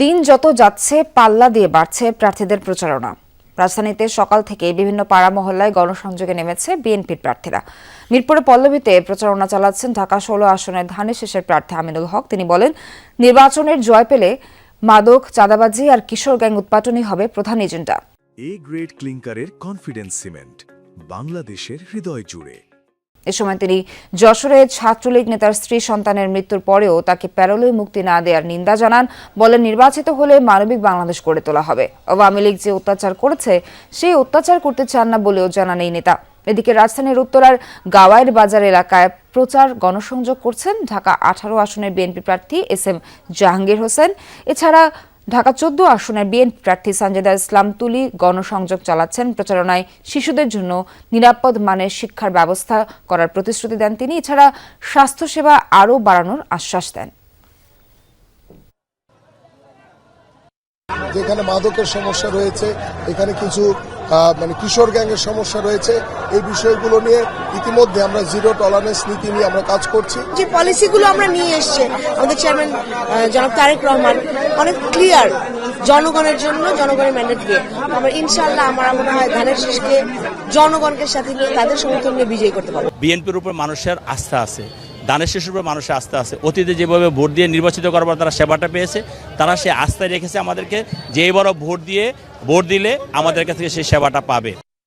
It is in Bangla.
দিন যত যাচ্ছে, পাল্লা দিয়ে বাড়ছে প্রার্থীদের প্রচারণা। রাজধানীতে সকাল থেকে বিভিন্ন পাড়া মহল্লায় গণসংযোগে নেমেছে বিএনপির প্রার্থীরা। মিরপুরে পল্লবীতে প্রচারণা চালাচ্ছেন ঢাকা ষোলো আসনের ধানের শেষের প্রার্থী আমিনুল হক। তিনি বলেন, নির্বাচনের জয় পেলে মাদক, চাঁদাবাজি আর কিশোর গ্যাং উৎপাটনই হবে প্রধান এজেন্ডা। এ গ্রেড ক্লিংকারের কনফিডেন্স সিমেন্ট, বাংলাদেশের হৃদয় জুড়ে। এ সময় তিনি যশোরে ছাত্রলীগ নেতার স্ত্রী সন্তানের মৃত্যুর পরেও তাকে প্যারোলে মুক্তি না দেওয়ার নিন্দা জানান। বলেন নির্বাচিত হলে মানবিক বাংলাদেশ গড়ে তোলা হবে। আওয়ামী লীগ যে অত্যাচার করেছে, সেই অত্যাচার করতে চান না বলেও জানান এই নেতা। এদিকে রাজধানীর উত্তরার গাওয়াইর বাজার এলাকায় প্রচার গণসংযোগ করছেন ঢাকা আঠারো আসনের বিএনপি প্রার্থী এস এম জাহাঙ্গীর হোসেন। এছাড়া ঢাকা চোদ্দ আসনের বিএনপি প্রার্থী সঞ্জেদা ইসলাম তুলি গণসংযোগ চালাচ্ছেন। প্রচারণায় শিশুদের জন্য নিরাপদ মানের শিক্ষার ব্যবস্থা করার প্রতিশ্রুতি দেন তিনি। এছাড়া স্বাস্থ্যসেবা আরও বাড়ানোর আশ্বাস দেন। যেখানে মাদকের সমস্যা রয়েছে, এখানে কিছু মানে কিশোর গ্যাংয়ের সমস্যা রয়েছে। এই বিষয়গুলো নিয়ে ইতিমধ্যে আমরা জিরো টলারেন্স নীতি নিয়ে আমরা কাজ করছি। যে পলিসিগুলো আমরা নিয়ে এসছে আমাদের চেয়ারম্যান জনাব তারেক রহমান অনেক ক্লিয়ার জনগণের জন্য জনগণের ম্যান্ডেট দিয়ে। আমরা ইনশাল্লাহ আমার মনে হয় ধানের শীষকে জনগণকে সাথে নিয়ে তাদের সমর্থন নিয়ে বিজয়ী করতে পারব। বিএনপির উপর মানুষের আস্থা আছে দানের শিশুর উপর মানুষের আস্থা আছে। অতীতে যেভাবে ভোট দিয়ে নির্বাচিত করার পর তারা সেবাটা পেয়েছে তারা সে আস্থায় রেখেছে আমাদেরকে যে এবারও ভোট দিয়ে, ভোট দিলে আমাদের কাছ থেকে সেই সেবাটা পাবে।